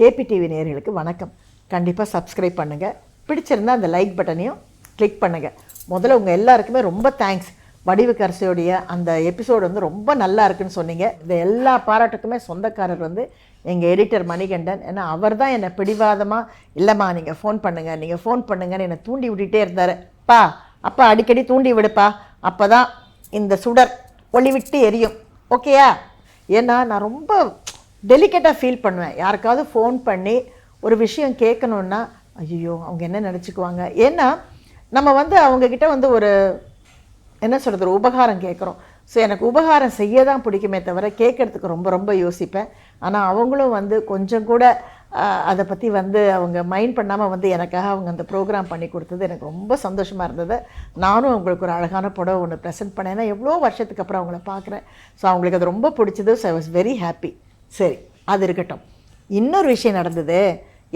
KP TV வணக்கம். கண்டிப்பாக subscribe பண்ணுங்கள் பிடிச்சிருந்தா அந்த லைக் பட்டனையும் கிளிக் பண்ணுங்கள் முதல்ல உங்கள் எல்லாருக்குமே ரொம்ப தேங்க்ஸ் வடிவுக்கரசியோடைய அந்த எபிசோடு வந்து ரொம்ப நல்லா இருக்குன்னு சொன்னீங்க. இந்த எல்லா பாராட்டுக்குமே சொந்தக்காரர் வந்து எங்கள் எடிட்டர் மணிகண்டன். ஏன்னா அவர் தான் என்னை பிடிவாதமாக இல்லைம்மா நீங்கள் ஃபோன் பண்ணுங்கள் நீங்கள் ஃபோன் பண்ணுங்கன்னு என்னை தூண்டி விட்டுட்டே இருந்தார். பா அப்பா அடிக்கடி தூண்டி விடுப்பா. அப்போ தான் இந்த சுடர் ஒளி விட்டு எரியும். ஓகேயா ஏன்னா நான் ரொம்ப டெலிகேட்டாக ஃபீல் பண்ணுவேன். யாருக்காவது ஃபோன் பண்ணி ஒரு விஷயம் கேட்கணுன்னா ஐயோ அவங்க என்ன நினச்சிக்குவாங்க? ஏன்னா நம்ம வந்து அவங்கக்கிட்ட வந்து ஒரு என்ன சொல்கிறது ஒரு உபகாரம் கேட்குறோம். ஸோ எனக்கு உபகாரம் செய்ய தான் பிடிக்குமே தவிர கேட்குறதுக்கு ரொம்ப ரொம்ப யோசிப்பேன். ஆனால் அவங்களும் வந்து கொஞ்சம் கூட அதை பற்றி வந்து அவங்க மைண்ட் பண்ணாமல் வந்து எனக்காக அவங்க அந்த ப்ரோக்ராம் பண்ணி கொடுத்தது எனக்கு ரொம்ப சந்தோஷமாக இருந்தது. நானும் அவங்களுக்கு ஒரு அழகான புடவை ஒன்று ப்ரெசென்ட் பண்ணேன். ஏன்னா எவ்வளோ வருஷத்துக்கு அப்புறம் அவங்கள பார்க்குறேன். ஸோ அவங்களுக்கு அது ரொம்ப பிடிச்சது. So I was very happy சரி அது இருக்கட்டும். இன்னொரு விஷயம் நடந்தது.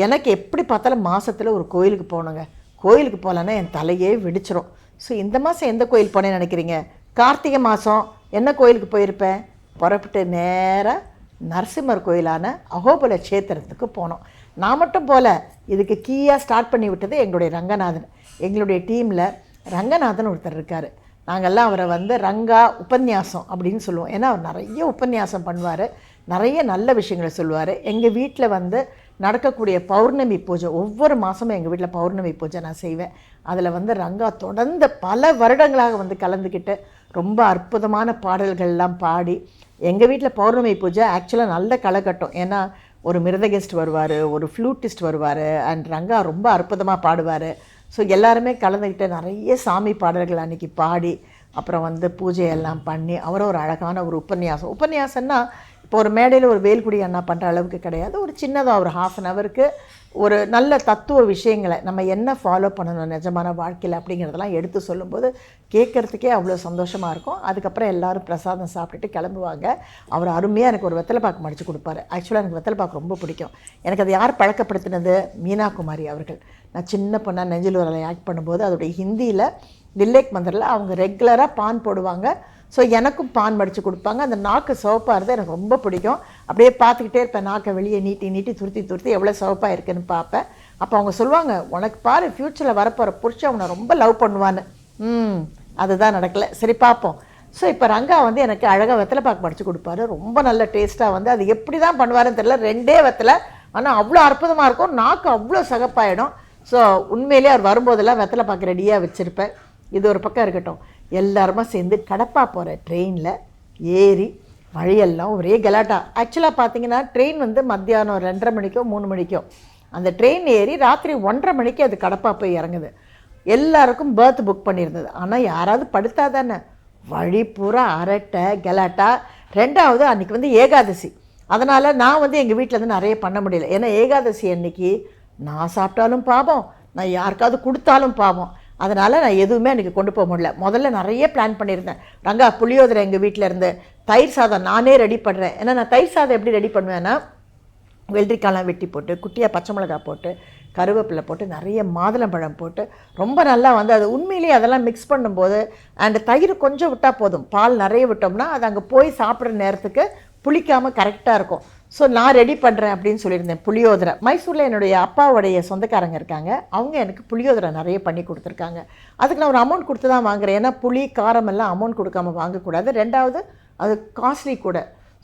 எனக்கு எப்படி பார்த்தாலும் மாதத்தில் ஒரு கோயிலுக்கு போகணுங்க. கோயிலுக்கு போகலன்னா என் தலையே வெடிச்சிரும். ஸோ இந்த மாதம் எந்த கோயில் போனேன்னு நினைக்கிறீங்க? கார்த்திகை மாதம் என்ன கோயிலுக்கு போயிருப்பேன்? புறப்பட்டு நேராக நரசிம்மர் கோயிலான அகோபல கஷேத்திரத்துக்கு போனோம். நான் மட்டும் போல இதுக்கு கீயாக ஸ்டார்ட் பண்ணி விட்டது எங்களுடைய ரங்கநாதன். எங்களுடைய டீமில் ரங்கநாதன் ஒருத்தர் இருக்கார். நாங்கள்லாம் அவரை வந்து ரங்கா உபன்யாசம் அப்படின்னு சொல்லுவோம். ஏன்னா அவர் நிறைய உபன்யாசம் பண்ணுவார். நிறைய நல்ல விஷயங்களை சொல்லுவார். எங்கள் வீட்டில் வந்து நடக்கக்கூடிய பௌர்ணமி பூஜை ஒவ்வொரு மாதமும் எங்கள் வீட்டில் பௌர்ணமி பூஜை நான் செய்வேன். அதில் வந்து ரங்கா தொடர்ந்து பல வருடங்களாக வந்து கலந்துக்கிட்டு ரொம்ப அற்புதமான பாடல்கள்லாம் பாடி எங்கள் வீட்டில் பௌர்ணமி பூஜை ஆக்சுவலாக நல்ல களைகட்டும் ஏன்னா ஒரு மிருதகெஸ்ட் வருவார் ஒரு ஃப்ளூட்டிஸ்ட் வருவார் அண்ட் ரங்கா ரொம்ப அற்புதமாக பாடுவார். ஸோ எல்லாருமே கலந்துக்கிட்டு நிறைய சாமி பாடல்கள் அன்னைக்கு பாடி அப்புறம் வந்து பூஜையெல்லாம் பண்ணி அவரும் ஒரு அழகான ஒரு உபன்யாசம். உபன்யாசம்னா இப்போ ஒரு மேடையில் ஒரு வேல்குடி அண்ணா பண்ணுற அளவுக்கு கிடையாது. ஒரு சின்னதாக ஒரு ஹாஃப் அன் ஹவருக்கு ஒரு நல்ல தத்துவ விஷயங்களை நம்ம என்ன ஃபாலோ பண்ணணும் நிஜமான வாழ்க்கையில் அப்படிங்கிறதெல்லாம் எடுத்து சொல்லும்போது கேட்குறதுக்கே அவ்வளோ சந்தோஷமாக இருக்கும். அதுக்கப்புறம் எல்லாரும் பிரசாதம் சாப்பிட்டுட்டு கிளம்புவாங்க. அவர் அருமையாக எனக்கு ஒரு வெத்தலை பாக்கு மடித்து கொடுப்பாரு. ஆக்சுவலாக எனக்கு வெத்தலை பாக்கு ரொம்ப பிடிக்கும். எனக்கு அது யார் பழக்கப்படுத்தினது? மீனா குமாரி அவர்கள். நான் சின்ன பொண்ணாக நெஞ்சில் ஆக்ட் பண்ணும்போது அதோடைய ஹிந்தியில் தில்லேக் மந்திரில் அவங்க ரெகுலராக பான் போடுவாங்க. ஸோ எனக்கும் பான் மடித்து கொடுப்பாங்க. அந்த நாக்கு சிவப்பாக இருந்தால் எனக்கு ரொம்ப பிடிக்கும். அப்படியே பார்த்துக்கிட்டே இருப்பேன். நாக்கை வெளியே நீட்டி நீட்டி துருத்தி துருத்தி எவ்வளோ சிவப்பாக இருக்குன்னு பார்ப்பேன். அப்போ அவங்க சொல்லுவாங்க உனக்கு பாரு ஃப்யூச்சரில் வரப்போகிற புருஷன் உன்னை ரொம்ப லவ் பண்ணுவான்னு. ம் அதுதான் நடக்கலை. சரி பார்ப்போம். ஸோ இப்போ ரங்கா வந்து எனக்கு அழகாக வெத்தலை பாக்கு மடித்து கொடுப்பாரு. ரொம்ப நல்ல டேஸ்ட்டாக வந்து அது எப்படி தான் பண்ணுவாருன்னு தெரியல. ரெண்டே வெத்தலை. ஆனால் அவ்வளோ அற்புதமாக இருக்கும். நாக்கு அவ்வளோ சகப்பாயிடும். ஸோ உண்மையிலேயே அவர் வரும்போதெல்லாம் வெத்தலை பாக்கு ரெடியாக வச்சுருப்பேன். இது ஒரு பக்கம் இருக்கட்டும். எல்லாருமா சேர்ந்து கடப்பா போகிற ட்ரெயினில் ஏறி வழியெல்லாம் ஒரே கலாட்டா. ஆக்சுவலாக பார்த்தீங்கன்னா ட்ரெயின் வந்து மத்தியானம் ரெண்டரை மணிக்கோ மூணு மணிக்கோ. அந்த ட்ரெயின் ஏறி ராத்திரி ஒன்றரை மணிக்கு அது கடப்பா போய் இறங்குது. எல்லாருக்கும் பேர்த் புக் பண்ணியிருந்தது. ஆனால் யாராவது படுத்தா தானே? வழி பூரா அரட்டை கலாட்டா. ரெண்டாவது அன்றைக்கி வந்து ஏகாதசி. அதனால் நான் வந்து எங்கள் வீட்டில் இருந்து நிறைய பண்ண முடியல. ஏன்னா ஏகாதசி அன்னைக்கு நான் சாப்பிட்டாலும் பாவம். நான் யாருக்காவது கொடுத்தாலும் பாவம். அதனால் நான் எதுவுமே அன்றைக்கி கொண்டு போக முடியல. முதல்ல நிறைய பிளான் பண்ணியிருந்தேன். ரங்கா புளியோதரை எங்கள் வீட்டில் இருந்து தயிர் சாதம் நானே ரெடி பண்ணுறேன் ஏன்னா நான் தயிர் சாதம் எப்படி ரெடி பண்ணுவேன்னா வெள்ளரிக்காய்லாம் வெட்டி போட்டு குட்டியாக பச்சை மிளகா போட்டு கருவேப்பிலை போட்டு நிறைய மாதுளம்பழம் போட்டு ரொம்ப நல்லா வந்து அது உண்மையிலேயே அதெல்லாம் மிக்ஸ் பண்ணும்போது அண்ட் தயிர் கொஞ்சம் விட்டால் போதும். பால் நிறைய விட்டோம்னா அது அங்கே போய் சாப்பிட்ற நேரத்துக்கு புளிக்காமல் கரெக்டாக இருக்கும். ஸோ நான் ரெடி பண்ணுறேன் அப்படின்னு சொல்லியிருந்தேன் புளியோதரை. மைசூரில் என்னுடைய அப்பாவுடைய சொந்தக்காரங்க இருக்காங்க. அவங்க எனக்கு புளியோதரை நிறைய பண்ணி கொடுத்துருக்காங்க. அதுக்கு நான் ஒரு அமௌண்ட் கொடுத்து தான் வாங்குறேன். ஏன்னா புளி காரம் எல்லாம் அமௌண்ட் கொடுக்காம வாங்கக்கூடாது. ரெண்டாவது அது காஸ்ட்லி கூட.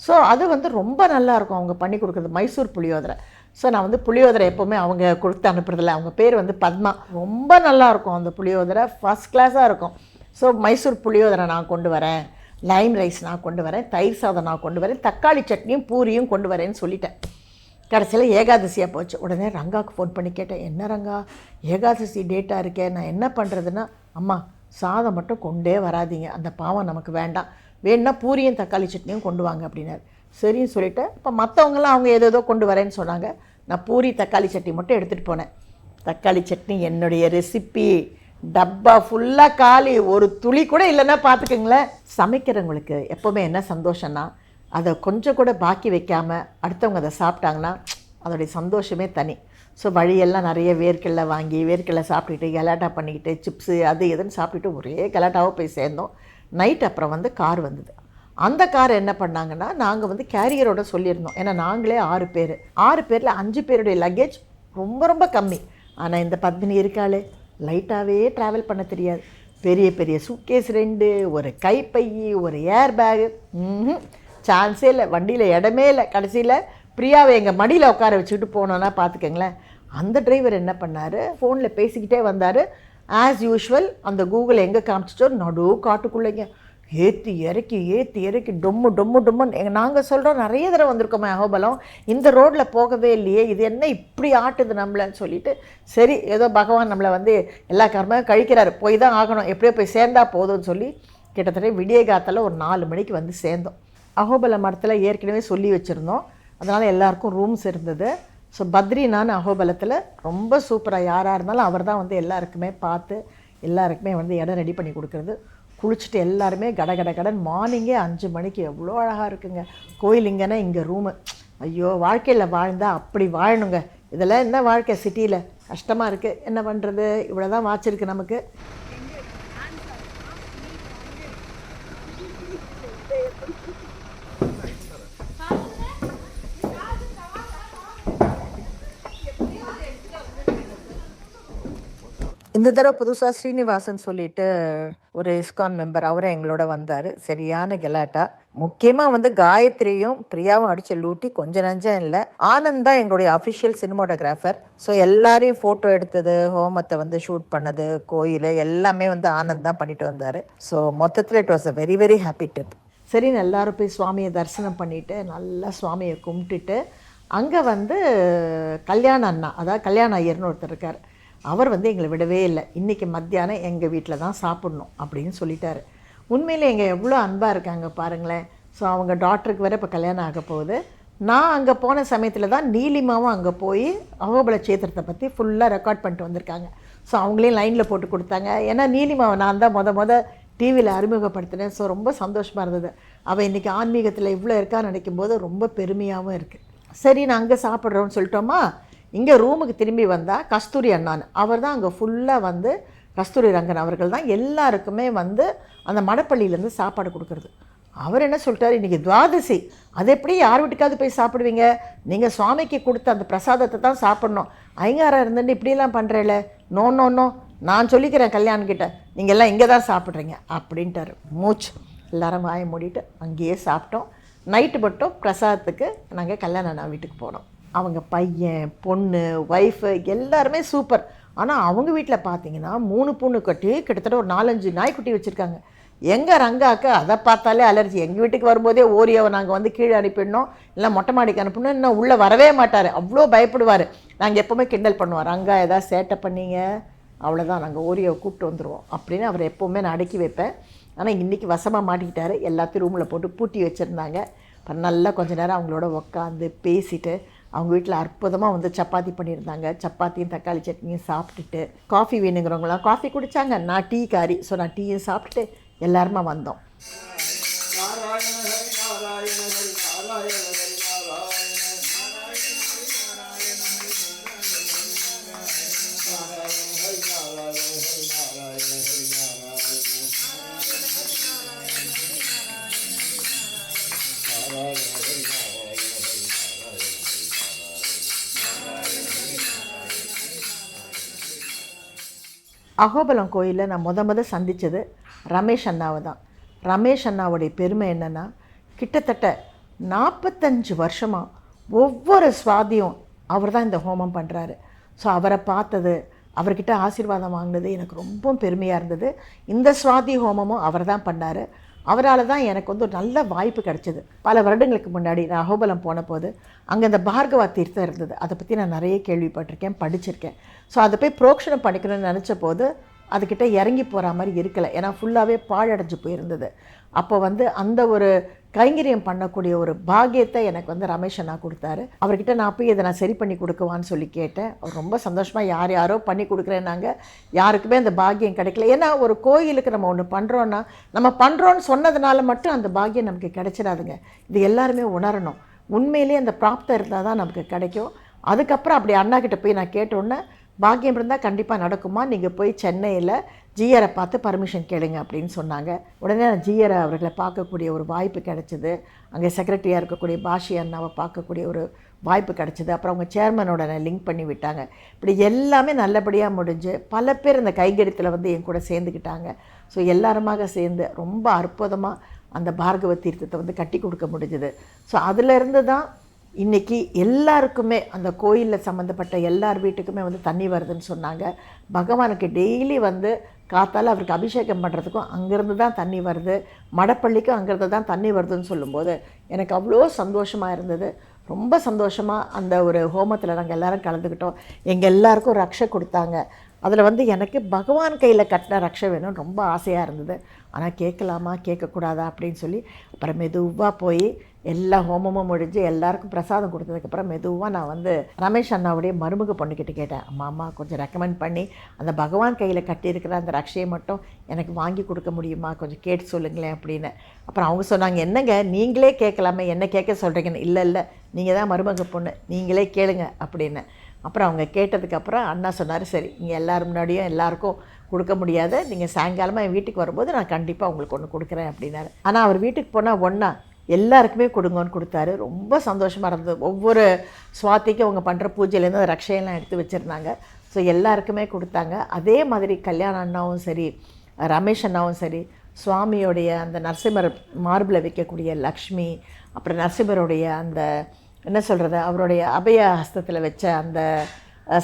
ஸோ அது வந்து ரொம்ப நல்லா இருக்கும் அவங்க பண்ணி கொடுக்குறது மைசூர் புளியோதரை. ஸோ நான் வந்து புளியோதரை எப்போவுமே அவங்க கொடுத்து அனுப்புறதில்ல. அவங்க பேர் வந்து பத்மா. ரொம்ப நல்லா இருக்கும் அந்த புளியோதரை. ஃபஸ்ட் கிளாஸாக இருக்கும். ஸோ மைசூர் புளியோதரை நான் கொண்டு வரேன். லைம் ரைஸ் நான் கொண்டு வரேன் தயிர் சாதம் நான் கொண்டு வரேன் தக்காளி சட்னியும் பூரியும் கொண்டு வரேன்னு சொல்லிட்டேன். கடைசியில் ஏகாதசியாக போச்சு. உடனே ரங்காவுக்கு ஃபோன் பண்ணி கேட்டேன் என்ன ரங்கா ஏகாதசி டேட்டாக இருக்கே நான் என்ன பண்ணுறதுன்னா அம்மா சாதம் மட்டும் கொண்டே வராதீங்க அந்த பாவம் நமக்கு வேண்டாம். வேணுன்னா பூரியும் தக்காளி சட்னியும் கொண்டு வாங்க அப்படின்னாரு. சரின்னு சொல்லிவிட்டு இப்போ மற்றவங்களாம் அவங்க ஏதேதோ கொண்டு வரேன்னு சொன்னாங்க. நான் பூரி தக்காளி சட்னி மட்டும் எடுத்துகிட்டு போனேன். தக்காளி சட்னி என்னுடைய ரெசிபி டப்பா ஃபுல்லாக காலி. ஒரு துளி கூட இல்லைன்னா பார்த்துக்கோங்களேன். சமைக்கிறவங்களுக்கு எப்போவுமே என்ன சந்தோஷம்னா அதை கொஞ்சம் கூட பாக்கி வைக்காமல் அடுத்தவங்க அதை சாப்பிட்டாங்கன்னா அதோடைய சந்தோஷமே தனி. ஸோ வழியெல்லாம் நிறைய வேர்க்கடலை வாங்கி வேர்க்கடலை சாப்பிட்டுட்டு கலாட்டா பண்ணிக்கிட்டு சிப்ஸு அது இதுன்னு சாப்பிட்டுட்டு ஒரே கலாட்டாவாக போய் சேர்ந்தோம். நைட் அப்புறம் வந்து கார் வந்தது. அந்த கார் என்ன பண்ணாங்கன்னா நாங்கள் வந்து கேரியரோட சொல்லியிருந்தோம். ஏன்னா நாங்களே ஆறு பேர். ஆறு பேரில் அஞ்சு பேருடைய லக்கேஜ் ரொம்ப ரொம்ப கம்மி. ஆனால் இந்த பத்மினி இருக்காளே. லைட்டாகவே ட்ராவல் பண்ண தெரியாது. பெரிய பெரிய சூட்கேஸ் ரெண்டு ஒரு கைப்பை ஒரு ஏர் பேகு சான்ஸே இல்லை. வண்டியில் இடமே இல்லை. கடைசியில் பிரியாவை எங்கள் மடியில் உட்கார வச்சுட்டு போனோன்னா பார்த்துக்கங்களேன் அந்த டிரைவர் என்ன பண்ணார்? ஃபோனில் பேசிக்கிட்டே வந்தார். ஆஸ் யூஷுவல் அந்த கூகுள் எங்கே காமிச்சிட்டோ நடு காட்டுக்குள்ளேங்க. ஏற்றி இறக்கி ஏற்றி இறக்கி டொம்மு டொம்மு டொம்முன்னு. எங்கள் நாங்கள் சொல்கிறோம் நிறைய தடவை வந்திருக்கோமே அகோபலம். இந்த ரோட்டில் போகவே இல்லையே இது என்ன இப்படி ஆட்டுது நம்மளன்னு சொல்லிட்டு சரி ஏதோ பகவான் நம்மளை வந்து எல்லா கர்மையும் கழிக்கிறாரு. போய் தான் ஆகணும் எப்படியோ போய் சேர்ந்தா போதும்னு சொல்லி கிட்டத்தட்ட விடிய காத்தால ஒரு நாலு மணிக்கு வந்து சேர்ந்தோம். அகோபல மரத்தில் ஏற்கனவே சொல்லி வச்சுருந்தோம். அதனால் எல்லாருக்கும் ரூம்ஸ் இருந்தது. ஸோ பத்ரிநான் அகோபலத்தில் ரொம்ப சூப்பராக யாராக இருந்தாலும் அவர் தான் வந்து எல்லாருக்குமே பார்த்து எல்லாருக்குமே வந்து இடம் ரெடி பண்ணி கொடுக்குறது. குளிச்சுட்டு எல்லாருமே கட கட கடன் மார்னிங்கே அஞ்சு மணிக்கு எவ்வளோ அழகாக இருக்குங்க. கோயில் இங்கேனா இங்கே ரூமு ஐயோ வாழ்க்கையில் வாழ்ந்தா அப்படி வாழணுங்க. இதெல்லாம் என்ன வாழ்க்கை சிட்டியில்? கஷ்டமாக இருக்குது என்ன பண்ணுறது இவ்வளோ தான் வாச்சிருக்கு நமக்கு. இந்த தடவை புதுசாக ஸ்ரீனிவாசன் சொல்லிட்டு ஒரு இஸ்கான் மெம்பர் அவரும் எங்களோட வந்தார். சரியான கெலாட்டா. முக்கியமாக வந்து காயத்ரியும் பிரியாவும் அடித்து லூட்டி கொஞ்சம் நஞ்சம் இல்லை. ஆனந்த் தான் எங்களுடைய அஃபிஷியல் சினிமோட்டோகிராஃபர் ஸோ எல்லாரையும் ஃபோட்டோ எடுத்தது ஹோமத்தை வந்து ஷூட் பண்ணது கோயில் எல்லாமே வந்து ஆனந்த் தான் பண்ணிட்டு வந்தார். ஸோ மொத்தத்தில் it was a very very happy trip சரின்னு எல்லாரும் போய் சுவாமியை தரிசனம் பண்ணிட்டு நல்லா சுவாமியை கும்பிட்டுட்டு அங்கே வந்து கல்யாண அண்ணா அதாவது கல்யாண ஐயர்னு ஒருத்தர் இருக்கார். அவர் வந்து எங்களை விடவே இல்லை. இன்றைக்கி மத்தியானம் எங்கள் வீட்டில் தான் சாப்பிட்ணும் அப்படின்னு சொல்லிட்டாரு. உண்மையில் எங்கள் எவ்வளோ அன்பாக இருக்காங்க பாருங்களேன். ஸோ அவங்க டாக்டருக்கு வேறு இப்போ கல்யாணம் ஆக போகுது. நான் அங்கே போன சமயத்தில் தான் நீலிமாவும் அங்கே போய் அகோபல சேத்திரத்தை பற்றி ஃபுல்லாக ரெக்கார்ட் பண்ணிட்டு வந்திருக்காங்க. ஸோ அவங்களையும் லைனில் போட்டு கொடுத்தாங்க. ஏன்னா நீலிமாவை நான் தான் மொதல் மொதல் டிவியில் அறிமுகப்படுத்தினேன். ஸோ ரொம்ப சந்தோஷமாக இருந்தது. அவள் இன்றைக்கி ஆன்மீகத்தில் இவ்வளோ இருக்கான்னு நினைக்கும் போது ரொம்ப பெருமையாகவும் இருக்குது சரி நான் அங்கே சாப்பிட்றோன்னு சொல்லிட்டோமா? இங்கே ரூமுக்கு திரும்பி வந்தால் கஸ்தூரி அண்ணான். அவர் தான் அங்கே ஃபுல்லாக வந்து கஸ்தூரி ரங்கன் அவர்கள் தான் எல்லாருக்குமே வந்து அந்த மடப்பள்ளியிலேருந்து சாப்பாடு கொடுக்குறது. அவர் என்ன சொல்லிட்டார்? இன்றைக்கி துவாதசி. அது எப்படி யார் வீட்டுக்காவது போய் சாப்பிடுவீங்க? நீங்கள் சுவாமிக்கு கொடுத்த அந்த பிரசாதத்தை தான் சாப்பிட்ணும். ஐங்காரம் இருந்துட்டு இப்படியெல்லாம் பண்ணுறேல நோ நோ நோ. நான் சொல்லிக்கிறேன் கல்யாண்கிட்ட நீங்கள் எல்லாம் இங்கே தான் சாப்பிட்றீங்க. அப்படின்ட்டார். மூச்சு. எல்லாரும் வாயை மூடிட்டு அங்கேயே சாப்பிட்டோம். நைட்டு மட்டும் பிரசாதத்துக்கு நாங்கள் கல்யாணம் அண்ணா வீட்டுக்கு போனோம். அவங்க பையன் பொண்ணு ஒய்ஃபு எல்லாருமே சூப்பர் ஆனால் அவங்க வீட்டில் பார்த்தீங்கன்னா மூணு பொண்ணு கட்டி கிட்டத்தட்ட ஒரு நாலஞ்சு நாய்க்குட்டி வச்சுருக்காங்க. எங்கள் ரங்காக்கு அதை பார்த்தாலே அலர்ஜி எங்கள் வீட்டுக்கு வரும்போதே ஓரியோவை நாங்கள் வந்து கீழே அனுப்பிடணும் இல்லை மொட்டை மாடிக்கு அனுப்பணும் இன்னும் உள்ளே வரவே மாட்டார். அவ்வளோ பயப்படுவார். நாங்கள் எப்போவுமே கிண்டல் பண்ணுவோம். ரங்கா ஏதாவது சேட்டை பண்ணீங்க? அவ்வளோதான் நாங்கள் ஓரியோவை கூப்பிட்டு வந்துடுவோம் அப்படின்னு அவர் எப்போவுமே நான் அடக்கி வைப்பேன். ஆனால் இன்றைக்கி வசமாக மாட்டிக்கிட்டார். எல்லாத்தையும் ரூமில் போட்டு பூட்டி வச்சுருந்தாங்க. அப்புறம் நல்லா கொஞ்ச நேரம் அவங்களோட உட்காந்து பேசிட்டு அவங்க வீட்டில் அற்புதமாக வந்து சப்பாத்தி பண்ணியிருந்தாங்க சப்பாத்தியும் தக்காளி சட்னியும் சாப்பிட்டுட்டு காஃபி வேணுங்கிறவங்களாம் காஃபி குடித்தாங்க நான் டீ காரி ஸோ நான் டீயும் சாப்பிட்டுட்டு எல்லாருமா வந்தோம் அகோபலம் கோயிலில் நான் முத முத சந்தித்தது ரமேஷ் அண்ணாவை தான். ரமேஷ் அண்ணாவுடைய பெருமை என்னென்னா கிட்டத்தட்ட நாற்பத்தஞ்சு வருஷமாக ஒவ்வொரு சுவாதியும் அவர் தான் இந்த ஹோமம் பண்ணுறாரு ஸோ அவரை பார்த்தது அவர்கிட்ட ஆசீர்வாதம் வாங்கினது எனக்கு ரொம்ப பெருமையாக இருந்தது. இந்த சுவாதி ஹோமமும் அவர் தான் பண்ணார். அவரால் தான் எனக்கு வந்து ஒரு நல்ல வாய்ப்பு கிடச்சிது. பல வருடங்களுக்கு முன்னாடி நான் அகோபலம் போன போது அங்கே இந்த பார்கவா தீர்த்தம் இருந்தது. அதை பற்றி நான் நிறைய கேள்விப்பட்டிருக்கேன் படிச்சிருக்கேன். ஸோ அதை போய் புரோக்ஷனம் பண்ணிக்கணும்னு நினச்ச போது அதுக்கிட்ட இறங்கி போகிற மாதிரி இருக்கலை. ஏன்னா ஃபுல்லாகவே பாழடைஞ்சு போயிருந்தது. அப்போ வந்து அந்த ஒரு கைங்கரியம் பண்ணக்கூடிய ஒரு பாக்கியத்தை எனக்கு வந்து ரமேஷ் அண்ணா கொடுத்தாரு. அவர்கிட்ட நான் போய் இதை நான் சரி பண்ணி கொடுக்குவான்னு சொல்லி கேட்டேன். அவர் ரொம்ப சந்தோஷமாக யார் யாரோ பண்ணி கொடுக்குறேன்னாங்க. யாருக்குமே அந்த பாக்கியம் கிடைக்கல. ஏன்னா ஒரு கோயிலுக்கு நம்ம ஒன்று பண்ணுறோன்னா நம்ம பண்ணுறோன்னு சொன்னதுனால மட்டும் அந்த பாக்கியம் நமக்கு கிடைச்சிடாதுங்க. இது எல்லாருமே உணரணும். உண்மையிலேயே அந்த பிராப்தம் இருந்தால் தான் நமக்கு கிடைக்கும். அதுக்கப்புறம் அப்படி அண்ணா கிட்ட போய் நான் கேட்டோன்னே பாக்கியம் இருந்தால் கண்டிப்பாக நடக்குமா? நீங்கள் போய் சென்னையில் ஜிஆரை பார்த்து பர்மிஷன் கேளுங்க அப்படின்னு சொன்னாங்க. உடனே நான் ஜிஆரை அவர்களை பார்க்கக்கூடிய ஒரு வாய்ப்பு கிடைச்சிது. அங்கே செக்ரட்டரியாக இருக்கக்கூடிய பாஷி அண்ணாவை பார்க்கக்கூடிய ஒரு வாய்ப்பு கிடச்சிது. அப்புறம் அவங்க சேர்மனோட லிங்க் பண்ணி விட்டாங்க. இப்படி எல்லாமே நல்லபடியாக முடிஞ்சு பல பேர் இந்த கைங்கரியத்தில் வந்து என் கூட சேர்ந்துக்கிட்டாங்க ஸோ எல்லாருமாக சேர்ந்து ரொம்ப அற்புதமாக அந்த பார்கவ தீர்த்தத்தை வந்து கட்டி கொடுக்க முடிஞ்சுது. ஸோ அதிலிருந்து தான் இன்றைக்கி எல்லாருக்குமே அந்த கோயிலில் சம்மந்தப்பட்ட எல்லார் வீட்டுக்குமே வந்து தண்ணி வருதுன்னு சொன்னாங்க. பகவானுக்கு டெய்லி வந்து காத்தால் அவருக்கு அபிஷேகம் பண்ணுறதுக்கும் அங்கேருந்து தான் தண்ணி வருது. மடப்பள்ளிக்கும் அங்கேருந்து தான் தண்ணி வருதுன்னு சொல்லும்போது எனக்கு அவ்வளோ சந்தோஷமாக இருந்தது. ரொம்ப சந்தோஷமாக அந்த ஒரு ஹோமத்தில் நாங்கள் எல்லோரும் கலந்துக்கிட்டோம். எங்கள் எல்லாருக்கும் ரக்ஷை கொடுத்தாங்க. அதில் வந்து எனக்கு பகவான் கையில் கட்டின ரக்ஷை வேணும்னு ரொம்ப ஆசையாக இருந்தது. ஆனால் கேட்கலாமா? கேட்கக்கூடாதா? அப்படின்னு சொல்லி அப்புறம் மெதுவாக போய் எல்லா ஹோமமும் முடிஞ்சு எல்லாருக்கும் பிரசாதம் கொடுத்ததுக்கப்புறம் மெதுவாக நான் வந்து ரமேஷ் அண்ணாவுடைய மருமக பொண்ணுக்கிட்ட கேட்டேன் அம்மா அம்மா கொஞ்சம் ரெக்கமெண்ட் பண்ணி அந்த பகவான் கையில் கட்டியிருக்கிற அந்த ரக்ஷையை மட்டும் எனக்கு வாங்கி கொடுக்க முடியுமா? கொஞ்சம் கேட்டு சொல்லுங்களேன் அப்படின்னு. அப்புறம் அவங்க சொன்னாங்க என்னங்க நீங்களே கேட்கலாமே என்ன கேட்க சொல்கிறீங்கன்னு இல்லை இல்லை நீங்கள் தான் மருமக பொண்ணு நீங்களே கேளுங்க அப்படின்னு. அப்புறம் அவங்க கேட்டதுக்கப்புறம் அண்ணா சொன்னார் சரி இங்கே எல்லோரும் முன்னாடியும் எல்லாருக்கும் கொடுக்க முடியாது நீங்கள் சாயங்காலமாக என் வீட்டுக்கு வரும்போது நான் கண்டிப்பாக உங்களுக்கு ஒன்று கொடுக்குறேன் அப்படின்னாரு. ஆனால் அவர் வீட்டுக்கு போனால் ஒன்றா எல்லாருக்குமே கொடுங்கன்னு கொடுத்தாரு. ரொம்ப சந்தோஷமாக இருந்தது. ஒவ்வொரு சுவாத்திக்கும் அவங்க பண்ணுற பூஜையிலேருந்து அந்த ரக்ஷையெல்லாம் எடுத்து வச்சுருந்தாங்க. ஸோ எல்லாருக்குமே கொடுத்தாங்க. அதே மாதிரி கல்யாண அண்ணாவும் சரி ரமேஷ் அண்ணாவும் சரி சுவாமியோடைய அந்த நரசிம்மர் மார்பில் வைக்கக்கூடிய லக்ஷ்மி அப்புறம் நரசிம்மருடைய அந்த என்ன சொல்கிறது அவருடைய அபய ஹஸ்தத்தில் வச்ச அந்த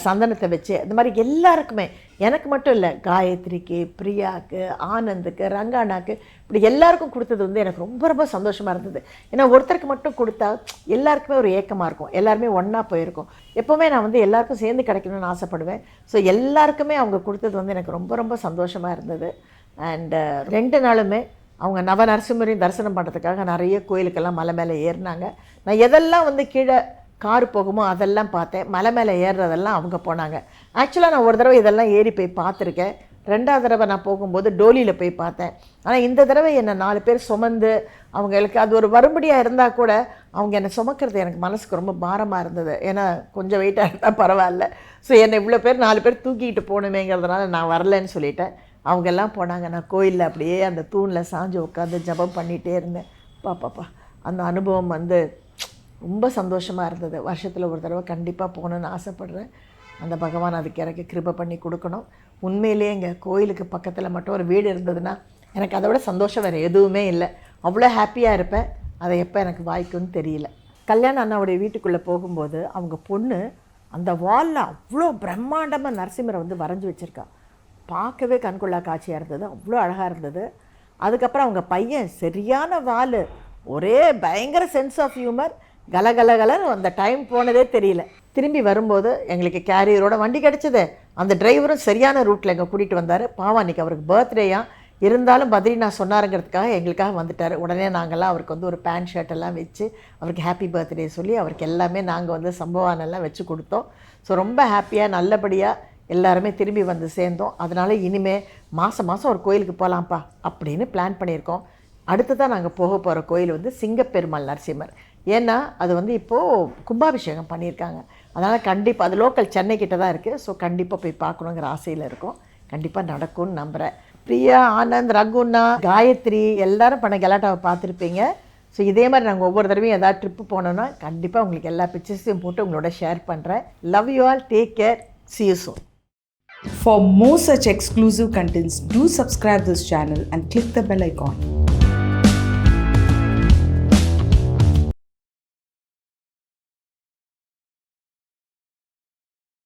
சந்தனத்தை வச்சு இந்த மாதிரி எல்லாருக்குமே எனக்கு மட்டும் இல்லை காயத்ரிக்கு பிரியாவுக்கு ஆனந்துக்கு ரங்கானாக்கு இப்படி எல்லாருக்கும் கொடுத்தது வந்து எனக்கு ரொம்ப ரொம்ப சந்தோஷமாக இருந்தது. ஏன்னா ஒருத்தருக்கு மட்டும் கொடுத்தா எல்லாருக்குமே ஒரு ஏக்கமாக இருக்கும். எல்லாருமே ஒன்றா போயிருக்கும். எப்போவுமே நான் வந்து எல்லாருக்கும் சேர்ந்து கிடைக்கணும்னு ஆசைப்படுவேன். ஸோ எல்லாருக்குமே அவங்க கொடுத்தது வந்து எனக்கு ரொம்ப ரொம்ப சந்தோஷமாக இருந்தது. அண்டு ரெண்டு நாளுமே அவங்க நவ நரசிம்மரையும் தரிசனம் பண்ணுறதுக்காக நிறைய கோயிலுக்கெல்லாம் மலை மேலே ஏறினாங்க. நான் எதெல்லாம் வந்து கீழே கார் போகுமோ அதெல்லாம் பார்த்தேன். மலை மேலே ஏறுறதெல்லாம் அவங்க போனாங்க. ஆக்சுவலாக நான் ஒரு தடவை இதெல்லாம் ஏறி போய் பார்த்துருக்கேன். ரெண்டாவது தடவை நான் போகும்போது டோலியில் போய் பார்த்தேன். ஆனால் இந்த தடவை என்னை நாலு பேர் சுமந்து அவங்களுக்கு அது ஒரு வரும்படியாக இருந்தால் கூட அவங்க என்னை சுமக்கிறது எனக்கு மனசுக்கு ரொம்ப பாரமாக இருந்தது. ஏன்னா கொஞ்சம் வெயிட்டாக இருந்தால் பரவாயில்ல. ஸோ என்னை இவ்வளோ பேர் நாலு பேர் தூக்கிட்டு போகணுமேங்கிறதுனால நான் வரலன்னு சொல்லிட்டேன். அவங்க எல்லாம் போனாங்க. நான் கோயிலில் அப்படியே அந்த தூணில் சாஞ்சு உட்காந்து ஜெபம் பண்ணிகிட்டே இருந்தேன். பாப்பாப்பா அந்த அனுபவம் வந்து ரொம்ப சந்தோஷமாக இருந்தது. வருஷத்தில் ஒரு தடவை கண்டிப்பாக போகணுன்னு ஆசைப்பட்றேன். அந்த பகவான் அதுக்கு எனக்கு கிருப பண்ணி கொடுக்கணும். உண்மையிலேயே எங்கள் கோயிலுக்கு பக்கத்தில் மட்டும் ஒரு வீடு இருந்ததுன்னா எனக்கு அதை விட சந்தோஷம் வேறு எதுவுமே இல்லை. அவ்வளோ ஹாப்பியாக இருப்பேன். அதை எப்போ எனக்கு வாய்க்குன்னு தெரியல. கல்யாணம் அண்ணாவுடைய வீட்டுக்குள்ளே போகும்போது அவங்க பொண்ணு அந்த வாலில் அவ்வளோ பிரம்மாண்டமாக நரசிம்மரை வந்து வரைஞ்சி வச்சுருக்கா. பார்க்கவே கண்கொள்ளா காட்சியாக இருந்தது. அவ்வளோ அழகாக இருந்தது. அதுக்கப்புறம் அவங்க பையன் சரியான வால். ஒரே பயங்கர சென்ஸ் ஆஃப் ஹியூமர் கலகலகலன்னு அந்த டைம் போனதே தெரியல. திரும்பி வரும்போது எங்களுக்கு கேரியரோட வண்டி கிடச்சிது. அந்த டிரைவரும் சரியான ரூட்டில் எங்கள் கூட்டிகிட்டு வந்தார். பாவம் அன்றைக்கி அவருக்கு பர்த்டேயா இருந்தாலும் பத்ரிநாத் சொன்னாருங்கிறதுக்காக எங்களுக்காக வந்துட்டார். உடனே நாங்கள்லாம் அவருக்கு வந்து ஒரு பேண்ட் ஷர்ட் எல்லாம் வச்சு அவருக்கு ஹாப்பி பர்த்டே சொல்லி அவருக்கு எல்லாமே நாங்கள் வந்து சம்பவானெல்லாம் வச்சு கொடுத்தோம். ஸோ ரொம்ப ஹாப்பியாக நல்லபடியாக எல்லாருமே திரும்பி வந்து சேர்ந்தோம். அதனால் இனிமேல் மாதம் மாதம் ஒரு கோயிலுக்கு போகலாம்ப்பா அப்படின்னு பிளான் பண்ணியிருக்கோம். அடுத்ததான் நாங்கள் போக போகிற கோயில் வந்து சிங்கப்பெருமாள் நரசிம்மர். ஏன்னா அது வந்து இப்போது கும்பாபிஷேகம் பண்ணியிருக்காங்க. அதனால் கண்டிப்பாக அது லோக்கல் சென்னை கிட்ட தான் இருக்குது ஸோ கண்டிப்பாக போய் பார்க்கணுங்கிற ஆசையில் இருக்கும். கண்டிப்பாக நடக்கும்னு நம்புகிறேன் பிரியா ஆனந்த் ரகுண்ணா காயத்ரி எல்லாரும் பண்ண கலாட்டாவை பார்த்துருப்பீங்க. ஸோ இதே மாதிரி நாங்கள் ஒவ்வொரு தடவையும் ஏதாவது ட்ரிப்பு போனோன்னா கண்டிப்பாக உங்களுக்கு எல்லா பிக்சர்ஸையும் போட்டு உங்களோட ஷேர் பண்ணுறேன் love you all take care see for soon. For more such exclusive contents, do subscribe this channel and click the bell icon.